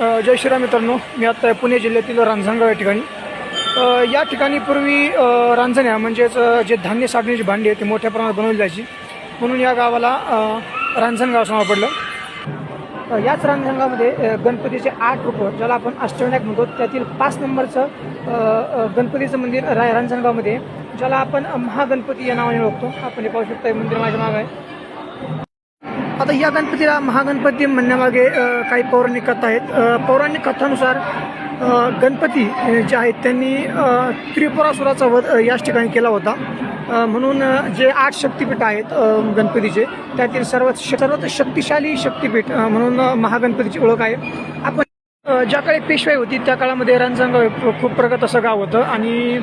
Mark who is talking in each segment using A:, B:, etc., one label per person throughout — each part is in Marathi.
A: जय श्रीराम मित्रांनो मी आता पुणे जिल्ह्यातील रांजणगाव या ठिकाणी. या ठिकाणी पूर्वी रांजण्या म्हणजेच जे धान्य साठवण्याची भांडी आहे ते मोठ्या प्रमाणात बनवली जायची. म्हणून या गावाला रांजणगाव असं पडलं. याच रांजणगावमध्ये गणपतीचे आठ रूप ज्याला आपण अष्टविनायक म्हणतो. त्यातील पाच नंबरचं गणपतीचं मंदिर रा रांजणगावमध्ये ज्याला आपण महागणपती या नावाने ओळखतो. आपण हे पाहू शकता हे मंदिर माझ्या मागं आहे. आता या गणपतीला महागणपती म्हणण्यामागे काही पौराणिक कथा आहेत. पौराणिक कथानुसार गणपती जे आहेत त्यांनी त्रिपुरासुराचा वध याच ठिकाणी केला होता. म्हणून जे आठ शक्तिपीठ आहेत गणपतीचे त्यातील सर्वात सर्वात शक्तिशाली शक्तिपीठ म्हणून महागणपतीची ओळख आहे. आपण ज्या काळी पेशवाई होती त्या काळामध्ये रणजंगाव खूप प्रगत असं गाव होतं. आणि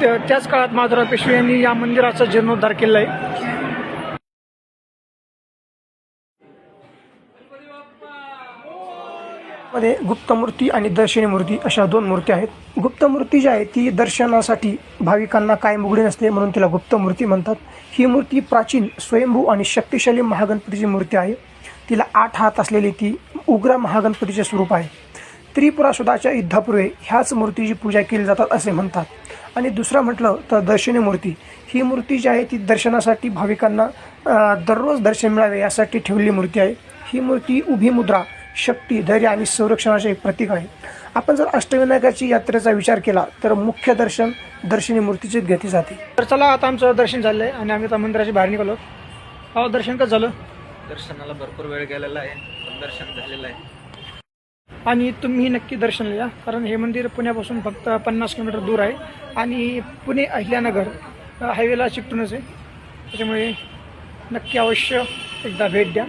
A: त्या- त्याच काळात माधुराव पेशवे यांनी या मंदिराचा जीर्णोद्धार केला आहे. मध्ये गुप्त मूर्ती आणि दर्शनी मूर्ती अशा दोन मूर्ती आहेत. गुप्त मूर्ती जी आहे ती दर्शनासाठी भाविकांना काय उघडी नसते म्हणून तिला गुप्त मूर्ती म्हणतात. ही मूर्ती प्राचीन स्वयंभू आणि शक्तिशाली महागणपतीची मूर्ती आहे. तिला आठ हात असलेली ती उग्र महागणपतीचे स्वरूप आहे. त्रिपुरासुदाच्या युद्धापूर्वी ह्याच मूर्तीची पूजा केली जातात असे म्हणतात. आणि दुसरं म्हटलं तर दर्शनी मूर्ती. ही मूर्ती जी आहे ती दर्शनासाठी भाविकांना दररोज दर्शन मिळावे यासाठी ठेवलेली मूर्ती आहे. ही मूर्ती उभी मुद्रा शक्ती धैर्य आणि संरक्षणाचे एक प्रतीक आहे. आपण जर अष्टविनायकाची यात्रेचा विचार केला तर मुख्य दर्शन दर्शनी मूर्तीचेच घेतले जाते. तर चला आता आमचं दर्शन झालंय आणि आम्ही आता मंदिराच्या बाहेर निघालो. हो दर्शन कसं झालं?
B: दर्शनाला भरपूर वेळ गेलेला आहे पण दर्शन झालेलं आहे.
A: आणि तुम्ही नक्की दर्शनाला या कारण हे मंदिर पुण्यापासून फक्त पन्नास किलोमीटर दूर आहे. आणि पुणे अहिल्यानगर हायवेला चिकटूनच आहे. त्याच्यामुळे नक्की अवश्य एकदा भेट द्या.